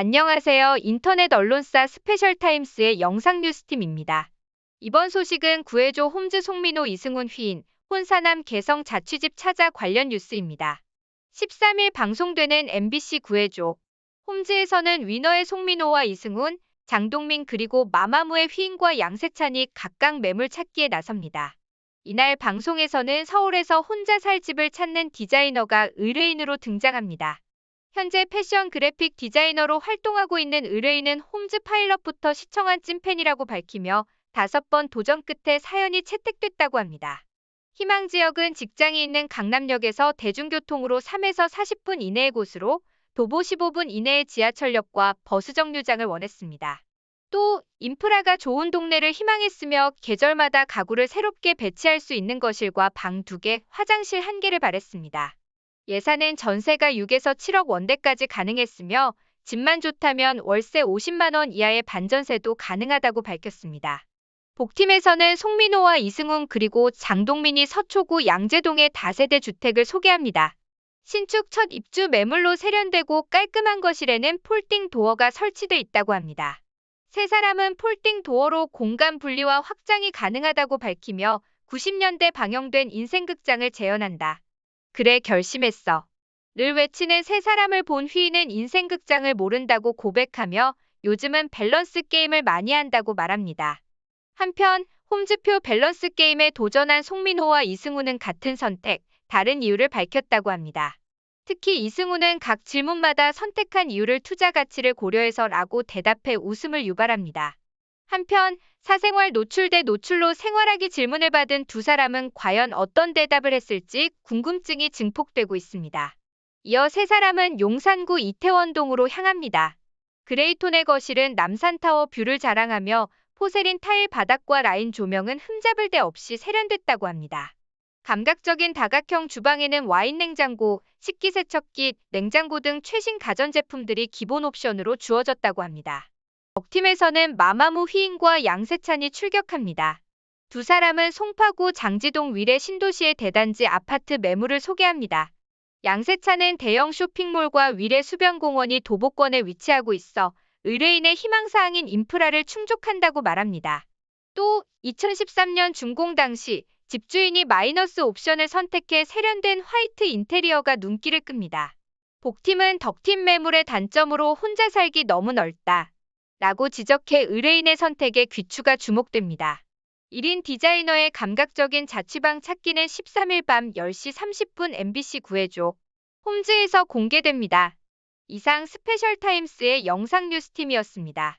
안녕하세요. 인터넷 언론사 스페셜타임스의 영상 뉴스팀입니다. 이번 소식은 구해줘 홈즈 송민호 이승훈 휘인, 혼사남 개성 자취집 찾아 관련 뉴스입니다. 13일 방송되는 MBC 구해줘 홈즈에서는 위너의 송민호와 이승훈, 장동민 그리고 마마무의 휘인과 양세찬이 각각 매물 찾기에 나섭니다. 이날 방송에서는 서울에서 혼자 살 집을 찾는 디자이너가 의뢰인으로 등장합니다. 현재 패션 그래픽 디자이너로 활동하고 있는 의뢰인은 홈즈 파일럿부터 시청한 찐팬이라고 밝히며 다섯 번 도전 끝에 사연이 채택됐다고 합니다. 희망 지역은 직장이 있는 강남역에서 대중교통으로 3에서 40분 이내의 곳으로 도보 15분 이내의 지하철역과 버스 정류장을 원했습니다. 또 인프라가 좋은 동네를 희망했으며 계절마다 가구를 새롭게 배치할 수 있는 거실과 방 2개, 화장실 1개를 바랬습니다. 예산은 전세가 6에서 7억 원대까지 가능했으며 집만 좋다면 월세 50만 원 이하의 반전세도 가능하다고 밝혔습니다. 복팀에서는 송민호와 이승훈 그리고 장동민이 서초구 양재동의 다세대 주택을 소개합니다. 신축 첫 입주 매물로 세련되고 깔끔한 거실에는 폴딩 도어가 설치돼 있다고 합니다. 세 사람은 폴딩 도어로 공간 분리와 확장이 가능하다고 밝히며 90년대 방영된 인생극장을 재현한다. 그래 결심했어. 를 외치는 세 사람을 본 휘인은 인생극장을 모른다고 고백하며 요즘은 밸런스 게임을 많이 한다고 말합니다. 한편 홈즈표 밸런스 게임에 도전한 송민호와 이승우는 같은 선택, 다른 이유를 밝혔다고 합니다. 특히 이승우는 각 질문마다 선택한 이유를 투자 가치를 고려해서 라고 대답해 웃음을 유발합니다. 한편 사생활 노출 대 노출로 생활하기 질문을 받은 두 사람은 과연 어떤 대답을 했을지 궁금증이 증폭되고 있습니다. 이어 세 사람은 용산구 이태원동으로 향합니다. 그레이톤의 거실은 남산타워 뷰를 자랑하며 포세린 타일 바닥과 라인 조명은 흠잡을 데 없이 세련됐다고 합니다. 감각적인 다각형 주방에는 와인 냉장고, 식기세척기, 냉장고 등 최신 가전제품들이 기본 옵션으로 주어졌다고 합니다. 적팀에서는 마마무 휘인과 양세찬이 출격합니다. 두 사람은 송파구 장지동 위례 신도시의 대단지 아파트 매물을 소개합니다. 양세찬은 대형 쇼핑몰과 위례 수변공원이 도보권에 위치하고 있어 의뢰인의 희망사항인 인프라를 충족한다고 말합니다. 또 2013년 준공 당시 집주인이 마이너스 옵션을 선택해 세련된 화이트 인테리어가 눈길을 끕니다. 복팀은 덕팀 매물의 단점으로 혼자 살기 너무 넓다. 라고 지적해 의뢰인의 선택에 귀추가 주목됩니다. 1인 디자이너의 감각적인 자취방 찾기는 13일 밤 10시 30분 MBC 구해줘. 홈즈에서 공개됩니다. 이상 스페셜타임스의 영상 뉴스팀이었습니다.